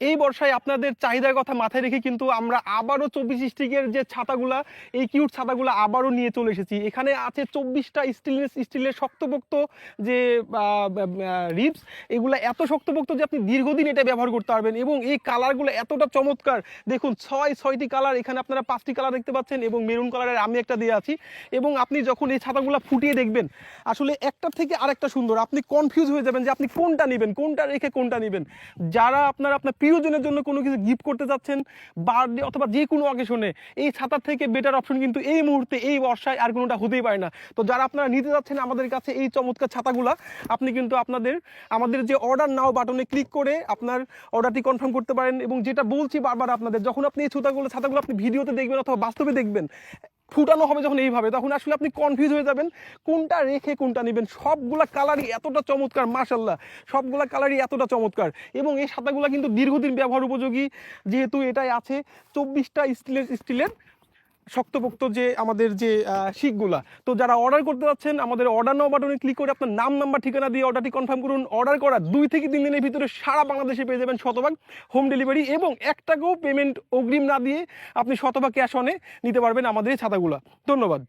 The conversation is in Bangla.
এই বর্ষায় আপনাদের চাহিদার কথা মাথায় রেখে কিন্তু আমরা আবারও চব্বিশ স্টিকের যে ছাতাগুলা, এই কিউট ছাতাগুলো আবারও নিয়ে চলে এসেছি। এখানে আছে চব্বিশটা স্টিলের স্টিলের শক্তপোক্ত যে রিপস এগুলো এত শক্তপোক্ত যে আপনি দীর্ঘদিন এটা ব্যবহার করতে পারবেন এবং এই কালারগুলো এতটা চমৎকার। দেখুন, ছয়, ছয়টি কালার, এখানে আপনারা পাঁচটি কালার দেখতে পাচ্ছেন এবং মেরুন কালারের আমি একটা দিয়ে আছি এবং আপনি যখন এই ছাতাগুলো ফুটিয়ে দেখবেন, আসলে একটার থেকে আরেকটা সুন্দর। আপনি কনফিউজ হয়ে যাবেন যে আপনি কোনটা নেবেন, কোনটা রেখে কোনটা নেবেন। যারা আপনার আপনার প্রিয়জনের জন্য কোনো কিছু গিফট করতে যাচ্ছেন বার্থডে অথবা যে কোনো অকেশনে এই ছাতার থেকে বেটার অপশন কিন্তু এই মুহূর্তে, এই বর্ষায় আর কোনোটা হতেই পারে না। তো যারা আপনারা নিতে যাচ্ছেন আমাদের কাছে এই চমৎকার ছাতাগুলা, আপনি কিন্তু আপনাদের, আমাদের যে অর্ডার নাও বাটনে ক্লিক করে আপনার অর্ডারটি কনফার্ম করতে পারেন এবং যেটা বলছি বারবার আপনাদের, যখন আপনি এই ছাতাগুলো ছাতাগুলো আপনি ভিডিওতে দেখবেন অথবা বাস্তবে দেখবেন ফুটানো হবে যখন এইভাবে, তখন আসলে আপনি কনফিউজ হয়ে যাবেন কোনটা রেখে কোনটা নেবেন। সবগুলা কালারই এতটা চমৎকার মার্শাল্লাহ সবগুলা কালারই এতটা চমৎকার। এবং এই সাতাগুলা কিন্তু দীর্ঘদিন ব্যবহার উপযোগী, যেহেতু এটাই আছে চব্বিশটা স্টিলের স্টিলের শক্তপোক্ত যে আমাদের যে শিখগুলা তো যারা অর্ডার করতে যাচ্ছেন, আমাদের অর্ডার নাও বাটনে ক্লিক করে আপনার নাম নাম্বার ঠিকানা দিয়ে অর্ডারটি কনফার্ম করুন। অর্ডার করা দুই থেকে তিন দিনের ভিতরে সারা বাংলাদেশে পেয়ে যাবেন শতভাগ হোম ডেলিভারি এবং একটাকেও পেমেন্ট অগ্রিম না দিয়ে আপনি শতভাগ ক্যাশ অনে নিতে পারবেন আমাদের এই ছাতাগুলা। ধন্যবাদ।